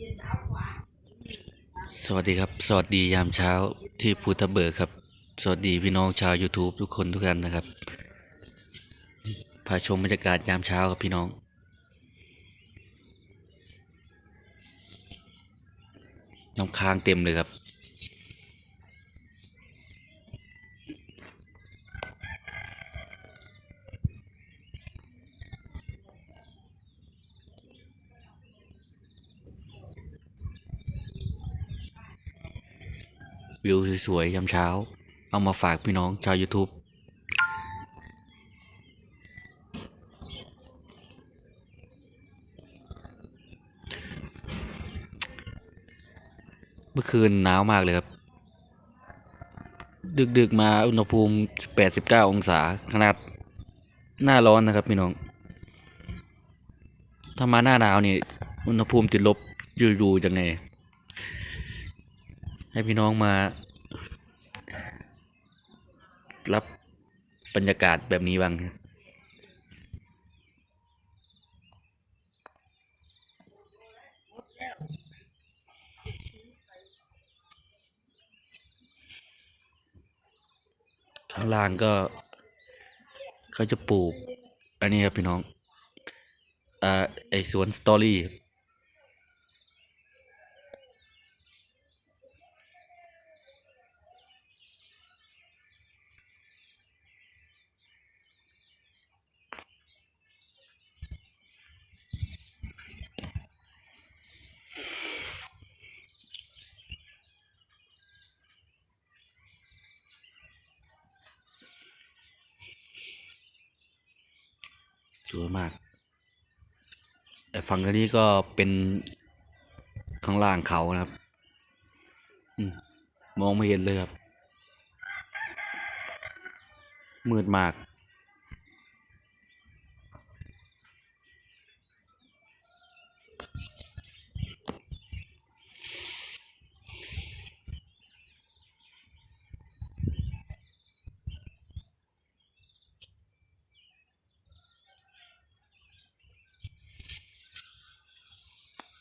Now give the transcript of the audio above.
สวัสดีครับ สวัสดียามเช้าที่ภูทับเบิกครับ สวัสดีพี่น้องชาว YouTube ทุกคนทุกท่านนะครับพาชมบรรยากาศยามเช้าครับพี่น้อง น้ำค้างเต็มเลยครับ วิวสวยๆยามเช้า เอามาฝากพี่น้องชาว YouTube เมื่อคืนหนาวมากเลยครับ ดึกๆมาอุณหภูมิ 89 องศาขนาดหน้าร้อนนะครับพี่น้อง ถ้ามาหน้าหนาวนี่ อุณหภูมิติดลบอยู่ๆยังไง ให้พี่น้องมา รับบรรยากาศแบบนี้บ้างครับข้างล่างก็เขาจะปลูก อันนี้ครับพี่น้อง อ่า ไอสวนสตอรี่ สวยมาก แต่ฝั่งอันนี้ก็เป็นข้างล่างเขานะครับอมมองไม่เห็นเลยครับ มืดมาก